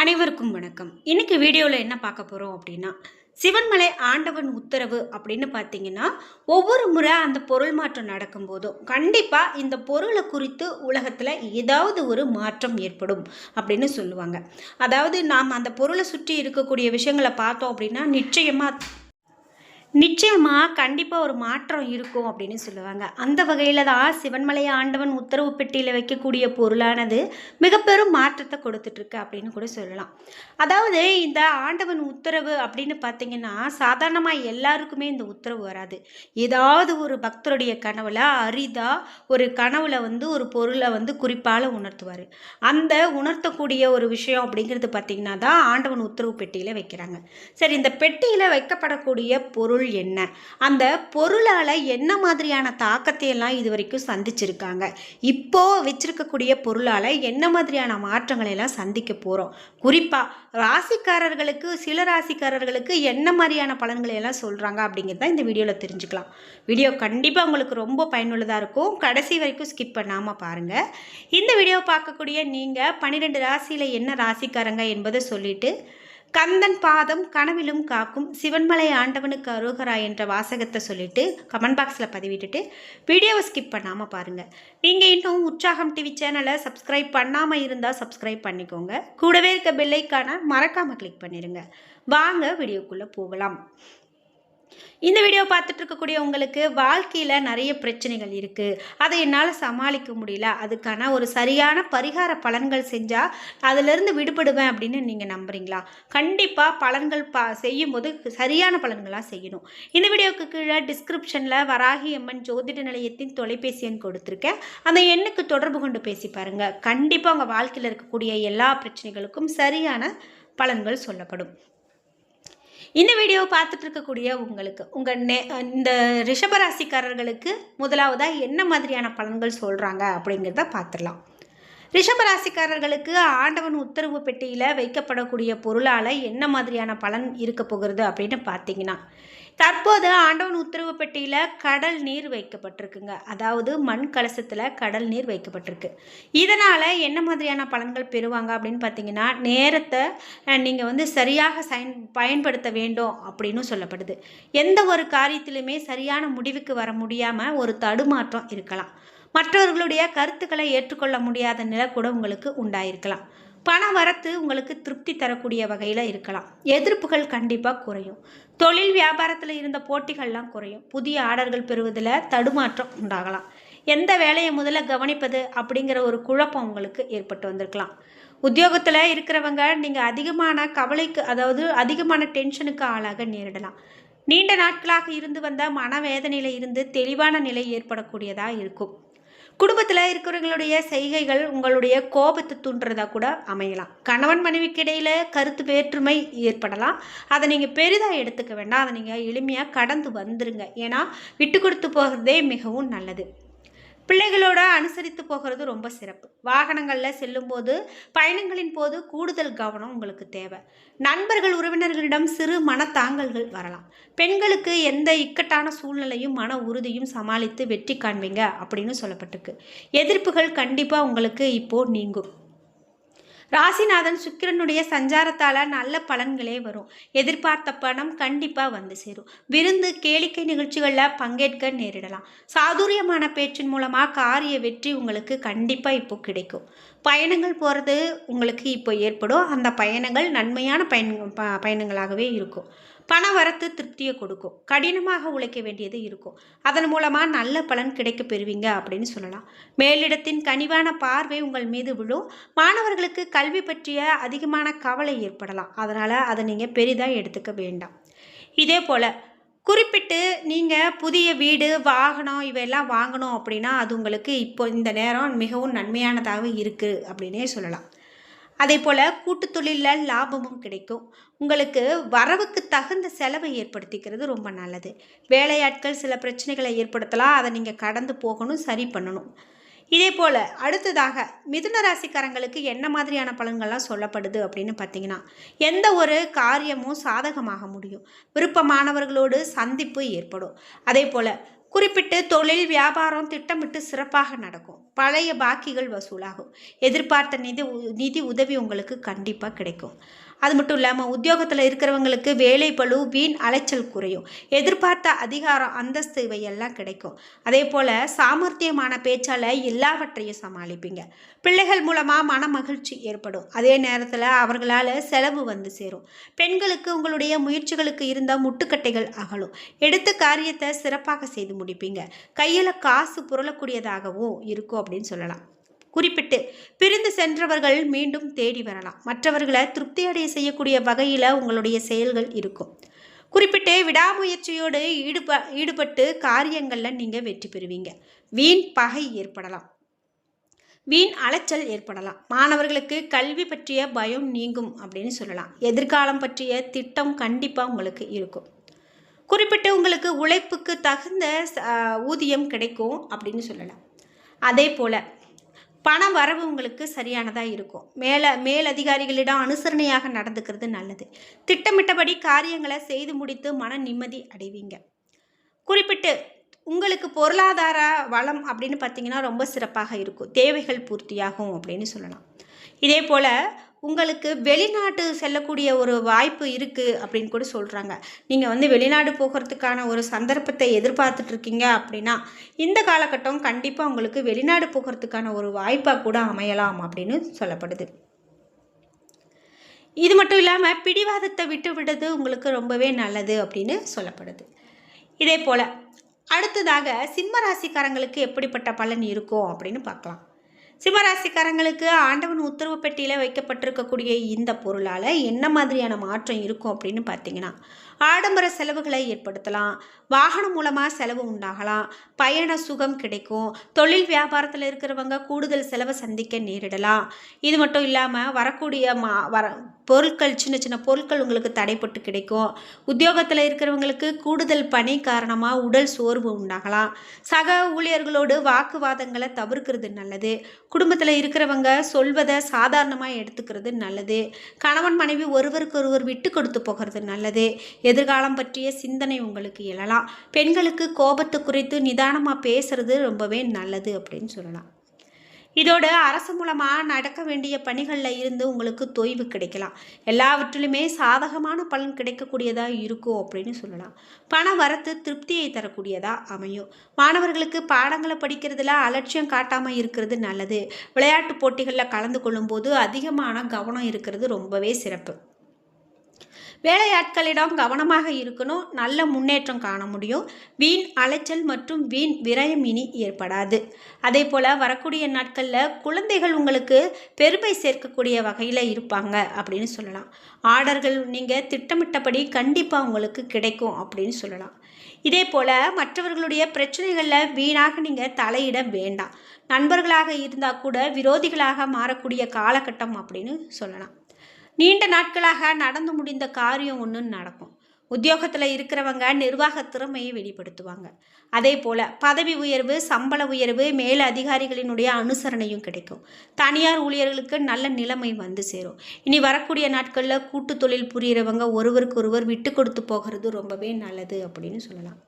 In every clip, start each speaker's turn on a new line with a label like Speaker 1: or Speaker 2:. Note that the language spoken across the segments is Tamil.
Speaker 1: அனைவருக்கும் வணக்கம். இன்னைக்கு வீடியோவில் என்ன பார்க்க போகிறோம் அப்படின்னா சிவன்மலை ஆண்டவன் உத்தரவு அப்படின்னு பார்த்தீங்கன்னா ஒவ்வொரு முறை அந்த பொருள் மாற்றம் நடக்கும்போதும் கண்டிப்பாக இந்த பொருளை குறித்து உலகத்தில் ஏதாவது ஒரு மாற்றம் ஏற்படும் அப்படின்னு சொல்லுவாங்க. அதாவது நாம் அந்த பொருளை சுற்றி இருக்கக்கூடிய விஷயங்களை பார்த்தோம் அப்படின்னா நிச்சயமாக நிச்சயமாக கண்டிப்பாக ஒரு மாற்றம் இருக்கும் அப்படின்னு சொல்லுவாங்க. அந்த வகையில் தான் சிவன்மலை ஆண்டவன் உத்தரவு பெட்டியில் வைக்கக்கூடிய பொருளானது மிக பெரும் மாற்றத்தை கொடுத்துட்ருக்கு அப்படின்னு கூட சொல்லலாம். அதாவது இந்த ஆண்டவன் உத்தரவு அப்படின்னு பார்த்தீங்கன்னா சாதாரணமாக எல்லாருக்குமே இந்த உத்தரவு வராது. ஏதாவது ஒரு பக்தருடைய கனவுல அரிதா ஒரு கனவுல வந்து ஒரு பொருளை வந்து குறிப்பால் உணர்த்துவார். அந்த உணர்த்தக்கூடிய ஒரு விஷயம் அப்படிங்கிறது பார்த்தீங்கன்னா தான் ஆண்டவன் உத்தரவு பெட்டியில் வைக்கிறாங்க. சரி இந்த பெட்டியில் வைக்கப்படக்கூடிய பொருள் என்ன? அந்த பொருளால் என்ன மாதிரியான தாக்கத்தை எல்லாம் இது வரைக்கும் சந்திச்சிருக்காங்க? இப்போ வச்சிருக்கக்கூடிய பொருளால் என்ன மாதிரியான மாற்றங்களை எல்லாம் சந்திக்க போகிறோம் குறிப்பாக ராசிக்காரர்களுக்கு சில ராசிக்காரர்களுக்கு என்ன மாதிரியான பலன்களை எல்லாம் சொல்கிறாங்க அப்படிங்கிறத இந்த வீடியோவில் தெரிஞ்சுக்கலாம். வீடியோ கண்டிப்பாக உங்களுக்கு ரொம்ப பயனுள்ளதாக இருக்கும். கடைசி வரைக்கும் ஸ்கிப் பண்ணாமல் பாருங்கள் இந்த வீடியோ பார்க்கக்கூடிய நீங்கள் பன்னிரெண்டு ராசியில் என்ன ராசிக்காரங்க என்பதை சொல்லிட்டு கந்தன் பாதம் கனவிலும் காக்கும் சிவன்மலை ஆண்டவனுக்கு அருகரா என்ற வாசகத்தை சொல்லிட்டு கமெண்ட் பாக்ஸில் பதிவிட்டுட்டு வீடியோவை ஸ்கிப் பண்ணாமல் பாருங்கள் நீங்கள் இன்னும் உற்சாகம் டிவி சேனலை சப்ஸ்கிரைப் பண்ணாமல் இருந்தால் சப்ஸ்கிரைப் பண்ணிக்கோங்க. கூடவே இருக்க பெல்லைக்கான மறக்காமல் கிளிக் பண்ணிடுங்க வாங்க வீடியோக்குள்ளே போகலாம். இந்த வீடியோ பார்த்துட்டு இருக்கக்கூடிய உங்களுக்கு வாழ்க்கையில் நிறைய பிரச்சனைகள் இருக்குது அதை என்னால் சமாளிக்க முடியல. அதுக்கான ஒரு சரியான பரிகார பலன்கள் செஞ்சால் அதிலிருந்து விடுபடுவேன் அப்படின்னு நீங்கள் நம்புகிறீங்களா கண்டிப்பாக பலன்கள் பா செய்யும்போது சரியான பலன்களாக செய்யணும். இந்த வீடியோவுக்கு கீழே டிஸ்கிரிப்ஷனில் வராகி அம்மன் ஜோதிட நிலையத்தின் தொலைபேசி எண் கொடுத்துருக்கேன். அந்த எண்ணுக்கு தொடர்பு கொண்டு பேசி பாருங்கள் கண்டிப்பாக உங்கள் வாழ்க்கையில் இருக்கக்கூடிய எல்லா பிரச்சனைகளுக்கும் சரியான பலன்கள் சொல்லப்படும். இந்த வீடியோவை பார்த்துட்டு இருக்கக்கூடிய உங்களுக்கு உங்கள் நே இந்த ரிஷபராசிக்காரர்களுக்கு முதலாவதாக என்ன மாதிரியான பலன்கள் சொல்கிறாங்க அப்படிங்கிறத பார்த்துடலாம். ரிஷபராசிக்காரர்களுக்கு ஆண்டவன் உத்தரவு பெட்டியில் வைக்கப்படக்கூடிய பொருளால் என்ன மாதிரியான பலன் இருக்க போகிறது அப்படின்னு பார்த்தீங்கன்னா தற்போது ஆண்டவன் உத்தரவு பெட்டியில் கடல் நீர் வைக்கப்பட்டிருக்குங்க. அதாவது மண் கலசத்தில் கடல் நீர் வைக்கப்பட்டிருக்கு. இதனால் என்ன மாதிரியான பலன்கள் பெறுவாங்க அப்படின்னு பார்த்தீங்கன்னா நேரத்தை நீங்கள் வந்து சரியாக சயன் பயன்படுத்த வேண்டும் அப்படின்னு சொல்லப்படுது. எந்த ஒரு காரியத்திலுமே சரியான முடிவுக்கு வர முடியாமல் ஒரு தடுமாற்றம் இருக்கலாம். மற்றவர்களுடைய கருத்துக்களை ஏற்றுக்கொள்ள முடியாத நிலை கூட உங்களுக்கு உண்டாயிருக்கலாம். பண வரத்து உங்களுக்கு திருப்தி தரக்கூடிய வகையில் இருக்கலாம். எதிர்ப்புகள் கண்டிப்பாக குறையும். தொழில் வியாபாரத்தில் இருந்த போட்டிகள்லாம் குறையும். புதிய ஆர்டர்கள் பெறுவதில் தடுமாற்றம் உண்டாகலாம். எந்த வேலையை முதல்ல கவனிப்பது அப்படிங்கிற ஒரு குழப்பம் உங்களுக்கு ஏற்பட்டு வந்திருக்கலாம். உத்தியோகத்தில் இருக்கிறவங்க நீங்கள் அதிகமான கவலைக்கு அதாவது அதிகமான டென்ஷனுக்கு ஆளாக நேரிடலாம். நீண்ட நாட்களாக இருந்து வந்த மனவேதனையில் இருந்து தெளிவான நிலை ஏற்படக்கூடியதாக இருக்கும். குடும்பத்தில் இருக்கிறவங்களுடைய செய்கைகள் உங்களுடைய கோபத்தை தூண்டுறதா கூட அமையலாம். கணவன் மனைவிக்கு இடையில் கருத்து வேற்றுமை ஏற்படலாம். அதை நீங்கள் பெரிதாக எடுத்துக்க வேண்டாம். அதை நீங்கள் எளிமையாக கடந்து வந்துருங்க. ஏன்னா விட்டு கொடுத்து போகிறதே மிகவும் நல்லது. பிள்ளைகளோட அனுசரித்து போகிறது ரொம்ப சிறப்பு. வாகனங்களில் செல்லும்போது பயணங்களின் போது கூடுதல் கவனம் உங்களுக்கு தேவை. நண்பர்கள் உறவினர்களிடம் சிறு மனத்தாங்கல்கள் வரலாம். பெண்களுக்கு எந்த இக்கட்டான சூழ்நிலையும் மன உறுதியும் சமாளித்து வெற்றி காண்பீங்க அப்படின்னு சொல்லப்பட்டிருக்கு. எதிர்ப்புகள் கண்டிப்பாக உங்களுக்கு இப்போது நீங்கும். ராசிநாதன் சுக்கிரனுடைய சஞ்சாரத்தால் நல்ல பலன்களே வரும். எதிர்பார்த்த பணம் கண்டிப்பாக வந்து சேரும். விருந்து கேளிக்கை நிகழ்ச்சிகளில் பங்கேற்க நேரிடலாம். சாதுரியமான பேச்சின் மூலமாக காரிய வெற்றி உங்களுக்கு கண்டிப்பாக இப்போ கிடைக்கும். பயணங்கள் போகிறது உங்களுக்கு இப்போ ஏற்படும். அந்த பயணங்கள் நன்மையான பயன் ப பயணங்களாகவே இருக்கும். பண வரத்து திருப்தியை கொடுக்கும். கடினமாக உழைக்க வேண்டியது இருக்கும். அதன் மூலமாக நல்ல பலன் கிடைக்க பெறுவீங்க அப்படின்னு சொல்லலாம். மேலிடத்தின் கனிவான பார்வை உங்கள் மீது விழும். மாணவர்களுக்கு கல்வி பற்றிய அதிகமான கவலை ஏற்படலாம். அதனால் அதை நீங்கள் பெரிதாக எடுத்துக்க வேண்டாம். இதே போல் குறிப்பிட்டு நீங்கள் புதிய வீடு வாகனம் இவையெல்லாம் வாங்கணும் அப்படின்னா அது உங்களுக்கு இப்போ இந்த நேரம் மிகவும் நன்மையானதாக இருக்குது அப்படின்னே சொல்லலாம். அதே போல் கூட்டு தொழிலில் லாபமும் கிடைக்கும். உங்களுக்கு வரவுக்கு தகுந்த செலவை ஏற்படுத்திக்கிறது ரொம்ப நல்லது. வேலையாட்கள் சில பிரச்சனைகளை ஏற்படுத்தலாம். அதை நீங்கள் கடந்து போகணும் சரி பண்ணணும். இதே போல் அடுத்ததாக மிதுன ராசிக்காரங்களுக்கு என்ன மாதிரியான பலன்கள்லாம் சொல்லப்படுது அப்படின்னு பார்த்தீங்கன்னா எந்த ஒரு காரியமும் சாதகமாக முடியும். விருப்பமானவர்களோடு சந்திப்பு ஏற்படும். அதே போல் குறிப்பிட்டு தொழில் வியாபாரம் திட்டமிட்டு சிறப்பாக நடக்கும். பழைய பாக்கிகள் வசூலாகும். எதிர்பார்த்த நிதி உ- நிதி உதவி உங்களுக்கு கண்டிப்பாக கிடைக்கும். அது மட்டும் இல்லாமல் உத்தியோகத்தில் இருக்கிறவங்களுக்கு வேலை பளு வீண் அலைச்சல் குறையும். எதிர்பார்த்த அதிகாரம் அந்தஸ்து இவையெல்லாம் கிடைக்கும். அதே போல் சாமர்த்தியமான பேச்சால் எல்லாவற்றையும் சமாளிப்பீங்க. பிள்ளைகள் மூலமாக மன மகிழ்ச்சி ஏற்படும். அதே நேரத்தில் அவர்களால் செலவு வந்து சேரும். பெண்களுக்கு உங்களுடைய முயற்சிகளுக்கு இருந்த முட்டுக்கட்டைகள் அகலும். எடுத்த காரியத்தை சிறப்பாக செய்து முடிப்பீங்க. கையில் காசு புரளக்கூடியதாகவும் இருக்கும் அப்படின்னு சொல்லலாம். குறிப்பிட்டு பிரிந்து சென்றவர்கள் மீண்டும் தேடி வரலாம். மற்றவர்களை திருப்தி அடைய செய்யக்கூடிய வகையில் உங்களுடைய செயல்கள் இருக்கும். குறிப்பிட்டு விடாமுயற்சியோடு ஈடுப ஈடுபட்டு காரியங்களில் நீங்கள் வெற்றி பெறுவீங்க. வீண் பகை ஏற்படலாம். வீண் அலைச்சல் ஏற்படலாம். மாணவர்களுக்கு கல்வி பற்றிய பயம் நீங்கும் அப்படின்னு சொல்லலாம். எதிர்காலம் பற்றிய திட்டம் கண்டிப்பாக உங்களுக்கு இருக்கும். குறிப்பிட்டு உங்களுக்கு உழைப்புக்கு தகுந்த ஊதியம் கிடைக்கும் அப்படின்னு சொல்லலாம். அதே போல் பண வரவு உங்களுக்கு சரியானதாக இருக்கும். மேலே மேலதிகாரிகளிடம் அனுசரணையாக நடந்துக்கிறது நல்லது. திட்டமிட்டபடி காரியங்களை செய்து முடித்து மன நிம்மதி அடைவீங்க. குறிப்பிட்டு உங்களுக்கு பொருளாதார வளம் அப்படின்னு பார்த்தீங்கன்னா ரொம்ப சிறப்பாக இருக்கும். தேவைகள் பூர்த்தியாகும் அப்படின்னு சொல்லலாம். இதே போல் உங்களுக்கு வெளிநாட்டு செல்லக்கூடிய ஒரு வாய்ப்பு இருக்குது அப்படின்னு கூட சொல்கிறாங்க நீங்கள் வந்து வெளிநாடு போகிறதுக்கான ஒரு சந்தர்ப்பத்தை எதிர்பார்த்துட்ருக்கீங்க அப்படின்னா இந்த காலகட்டம் கண்டிப்பாக உங்களுக்கு வெளிநாடு போகிறதுக்கான ஒரு வாய்ப்பாக கூட அமையலாம் அப்படின்னு சொல்லப்படுது. இது மட்டும் இல்லாமல் பிடிவாதத்தை விட்டு விடுறது உங்களுக்கு ரொம்பவே நல்லது அப்படின்னு சொல்லப்படுது. இதே போல் அடுத்ததாக சிம்ம ராசிக்காரங்களுக்கு எப்படிப்பட்ட பலன் இருக்கும் அப்படின்னு பார்க்கலாம். சிம்மராசிக்காரங்களுக்கு ஆண்டவன் உத்தரவு பெட்டியில் வைக்கப்பட்டிருக்கக்கூடிய இந்த பொருளால் என்ன மாதிரியான மாற்றம் இருக்கும் அப்படின்னு பார்த்தீங்கன்னா ஆடம்பர செலவுகளை ஏற்படுத்தலாம். வாகனம் மூலமாக செலவு உண்டாகலாம். பயண சுகம் கிடைக்கும். தொழில் வியாபாரத்தில் இருக்கிறவங்க கூடுதல் செலவை சந்திக்க நேரிடலாம். இது மட்டும் இல்லாமல் வரக்கூடிய மா வர பொருட்கள் சின்ன சின்ன பொருட்கள் உங்களுக்கு தடைப்பட்டு கிடைக்கும். உத்தியோகத்தில் இருக்கிறவங்களுக்கு கூடுதல் பணி காரணமாக உடல் சோர்வு உண்டாகலாம். சக ஊழியர்களோடு வாக்குவாதங்களை தவிர்க்கிறது நல்லது. குடும்பத்தில் இருக்கிறவங்க சொல்வதை சாதாரணமாக எடுத்துக்கிறது நல்லது. கணவன் மனைவி ஒருவருக்கொருவர் விட்டு கொடுத்து போகிறது நல்லது. எதிர்காலம் பற்றிய சிந்தனை உங்களுக்கு எழலாம். பெண்களுக்கு கோபத்தை குறித்து நிதானமாக பேசுறது ரொம்பவே நல்லது அப்படின்னு சொல்லலாம். இதோட அரசு மூலமாக நடக்க வேண்டிய பணிகளில் இருந்து உங்களுக்கு தொய்வு கிடைக்கலாம். எல்லாவற்றிலுமே சாதகமான பலன் கிடைக்கக்கூடியதாக இருக்கும் அப்படின்னு சொல்லலாம். பண வரத்து திருப்தியை தரக்கூடியதாக அமையும். மாணவர்களுக்கு பாடங்களை படிக்கிறதுல அலட்சியம் காட்டாமல் இருக்கிறது நல்லது. விளையாட்டு போட்டிகளில் கலந்து கொள்ளும்போது அதிகமான கவனம் இருக்கிறது ரொம்பவே சிறப்பு. வேலையாட்களிடம் கவனமாக இருக்கணும். நல்ல முன்னேற்றம் காண முடியும். வீண் அலைச்சல் மற்றும் வீண் விரயம் இனி ஏற்படாது. அதே போல் வரக்கூடிய நாட்களில் குழந்தைகள் உங்களுக்கு பெருமை சேர்க்கக்கூடிய வகையில் இருப்பாங்க அப்படின்னு சொல்லலாம். ஆர்டர்கள் நீங்கள் திட்டமிட்டபடி கண்டிப்பாக உங்களுக்கு கிடைக்கும் அப்படின்னு சொல்லலாம். இதே போல் மற்றவர்களுடைய பிரச்சனைகளில் வீணாக நீங்கள் தலையிட வேண்டாம். நண்பர்களாக இருந்தால் கூட விரோதிகளாக மாறக்கூடிய காலகட்டம் அப்படின்னு சொல்லலாம். நீண்ட நாட்களாக நடந்து முடிந்த காரியம் ஒன்று நடக்கும். உத்தியோகத்தில் இருக்கிறவங்க நிர்வாக திறமையை வெளிப்படுத்துவாங்க. அதே போல் பதவி உயர்வு சம்பள உயர்வு மேல் அதிகாரிகளினுடைய அனுசரணையும் கிடைக்கும். தனியார் ஊழியர்களுக்கு நல்ல நிலைமை வந்து சேரும். இனி வரக்கூடிய நாட்களில் கூட்டு தொழில் புரியிறவங்க ஒருவருக்கு ஒருவர் விட்டு கொடுத்து போகிறது ரொம்பவே நல்லது அப்படின்னு சொல்லலாம்.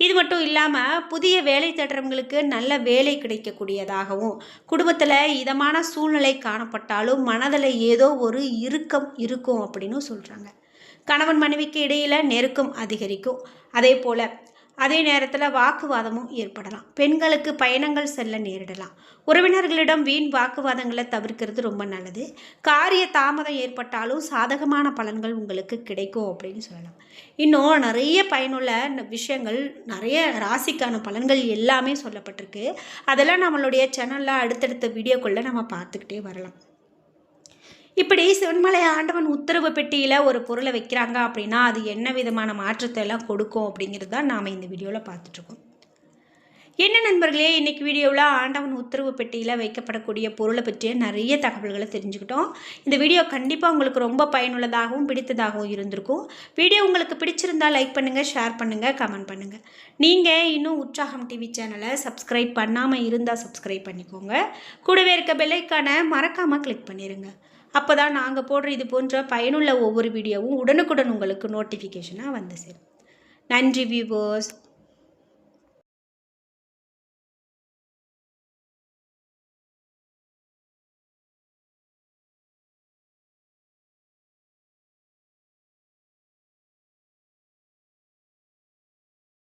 Speaker 1: இது மட்டும் இல்லாமல் புதிய வேலை தேடுறவங்களுக்கு நல்ல வேலை கிடைக்கக்கூடியதாகவும் குடும்பத்தில் இதமான சூழ்நிலை காணப்பட்டாலும் மனதில் ஏதோ ஒரு இறுக்கம் இருக்கும் அப்படின்னு சொல்கிறாங்க கணவன் மனைவிக்கு இடையில் நெருக்கம் அதிகரிக்கும். அதே போல் அதே நேரத்தில் வாக்குவாதமும் ஏற்படலாம். பெண்களுக்கு பயணங்கள் செல்ல நேரிடலாம். உறவினர்களிடம் வீண் வாக்குவாதங்களை தவிர்க்கிறது ரொம்ப நல்லது. காரிய தாமதம் ஏற்பட்டாலும் சாதகமான பலன்கள் உங்களுக்கு கிடைக்கும் அப்படின்னு சொல்லலாம். இன்னும் நிறைய பயனுள்ள விஷயங்கள் நிறைய ராசிக்கான பலன்கள் எல்லாமே சொல்லப்பட்டிருக்கு. அதெல்லாம் நம்மளுடைய சேனலில் அடுத்தடுத்த வீடியோக்குள்ளே நம்ம பார்த்துக்கிட்டே வரலாம். இப்படி சிவன்மலை ஆண்டவன் உத்தரவு பெட்டியில் ஒரு பொருளை வைக்கிறாங்க அப்படின்னா அது என்ன விதமான மாற்றத்தை எல்லாம் கொடுக்கும் அப்படிங்கிறது தான் நாம் இந்த வீடியோவில் பார்த்துட்ருக்கோம். என்ன நண்பர்களே இன்னைக்கு வீடியோவில் ஆண்டவன் உத்தரவு பெட்டியில் வைக்கப்படக்கூடிய பொருளை பற்றிய நிறைய தகவல்களை தெரிஞ்சுக்கிட்டோம். இந்த வீடியோ கண்டிப்பாக உங்களுக்கு ரொம்ப பயனுள்ளதாகவும் பிடித்ததாகவும் இருந்திருக்கும். வீடியோ உங்களுக்கு பிடிச்சிருந்தா லைக் பண்ணுங்கள் ஷேர் பண்ணுங்கள் கமெண்ட் பண்ணுங்கள் நீங்கள் இன்னும் உற்சாகம் டிவி சேனலை சப்ஸ்கிரைப் பண்ணாமல் இருந்தால் சப்ஸ்கிரைப் பண்ணிக்கோங்க. கூடவே இருக்க பெல்லைக்கான மறக்காமல் கிளிக் பண்ணிடுங்க அப்போ தான் நாங்கள் போடுற இது போன்ற பயனுள்ள ஒவ்வொரு வீடியோவும் உடனுக்குடன் உங்களுக்கு நோட்டிஃபிகேஷனாக வந்து சேரும். நன்றி வியூவர்ஸ்